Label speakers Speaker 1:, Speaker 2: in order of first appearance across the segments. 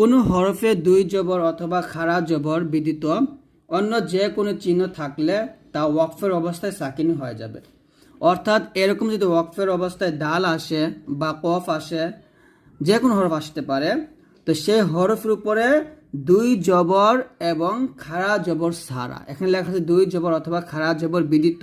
Speaker 1: কোনো হরফে দুই জবর অথবা খাড়া জবর বিদিত, অন্য যে কোনো চিহ্ন থাকলে তা ওয়াকফের অবস্থায় সাকিন হয়ে যাবে। অর্থাৎ এরকম যদি ওয়াকফের অবস্থায় ডাল আসে বা কফ আসে যে কোনো হরফ আসতে পারে, তো সেই হরফের উপরে দুই জবর এবং খাড়া জবর সারা। এখানে লেখা আছে দুই জবর অথবা খাড়া জবর বিদিত।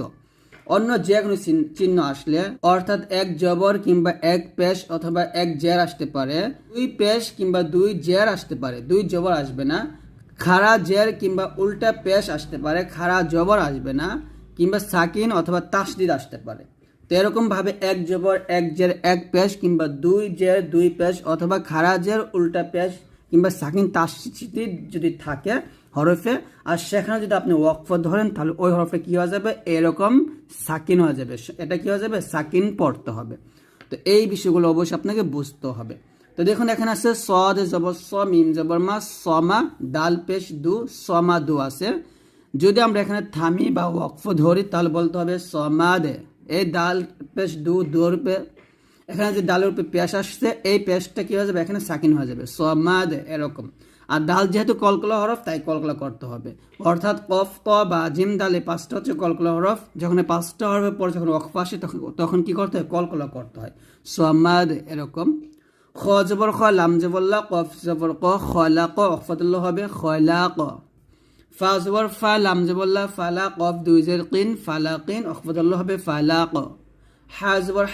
Speaker 1: অন্য যে কোনো চিহ্ন- আসলে, অর্থাৎ এক জবর কিংবা এক পেশ অথবা এক জের আসতে পারে, দুই পেশ কিংবা দুই জের আসতে পারে, দুই জবর আসবে না। খাড়া জের কিংবা উল্টা পেশ আসতে পারে, খাড়া জবর আসবে না, কিংবা সাকিন অথবা তাসদিদ আসতে পারে। তো এরকম ভাবে এক জবর, এক জের, এক পেশ কিংবা দুই জের, দুই পেশ অথবা খাড়া জের, উল্টা পেশ কিংবা সাকিন তাসদিদ যদি থাকে হরফে, আর সেখানে যদি আপনি ওয়াকফ ধরেন, তাহলে ওই হরফে কি হয়ে যাবে? এরকম সাকিন হয়ে যাবে। এটা কি হয়ে যাবে? সাকিন পড়তে হবে। তো এই বিষয়গুলো অবশ্যই আপনাকে বুঝতে হবে। তো দেখুন, এখানে আছে সদ জবর স মিম জবর মা, সমা, ডাল, পেশ, দু, সমা, দু আছে। যদি আমরা এখানে থামি বা ওয়াকফ ধরি, তাহলে বলতে হবে সমাদে। এই ডাল, পেশ, দু, দুর পে এখানে যে ডালের উপরে পেশ আসছে, এই পেশটা কি হয়ে যাবে? এখানে সাকিন হয়ে যাবে। সমাদে এরকম। আর ডাল যেহেতু কলকলা হরফ, তাই কলকলা করতে হবে। অর্থাৎ কফ ক বা জিম ডাল পাঁচটা হচ্ছে কলকলা হরফ। যখন পাঁচটা হরফের পর যখন ওয়াকফ আসে, তখন তখন কি করতে হয়? কলকলা করতে হয়। সমাদ এরকম। খ জবর খ, লাম জবল্লা কফ জবর ক খলা ক অফতুল্লাহ হবে খলা ক। ফা জবর ফা, লাম জবল্লা ফালা কফ দুই জের কিন ফালা কিন অফতুল্লাহ হবে ফালা ক। হা জবর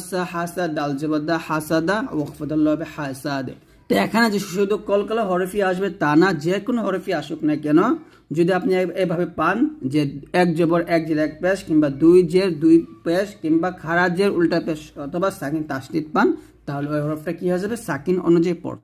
Speaker 1: সা হাসা ডাল জবর হাসাদা ওয়কফতুল্লাহ হবে হাসাদে তো এখানে যে শুধু কলকলা হরফি আসবে তা না যে কোনো হরফি আসুক না কেন যদি আপনি এভাবে পান যে এক জবর এক জের এক পেশ কিংবা দুই জের দুই পেশ কিংবা খারাপ জের উল্টা পেশ অথবা সাকিন তাসদিদ পান তাহলে ওই হরফটা কি হয়ে যাবে সাকিন অনুযায়ী পড়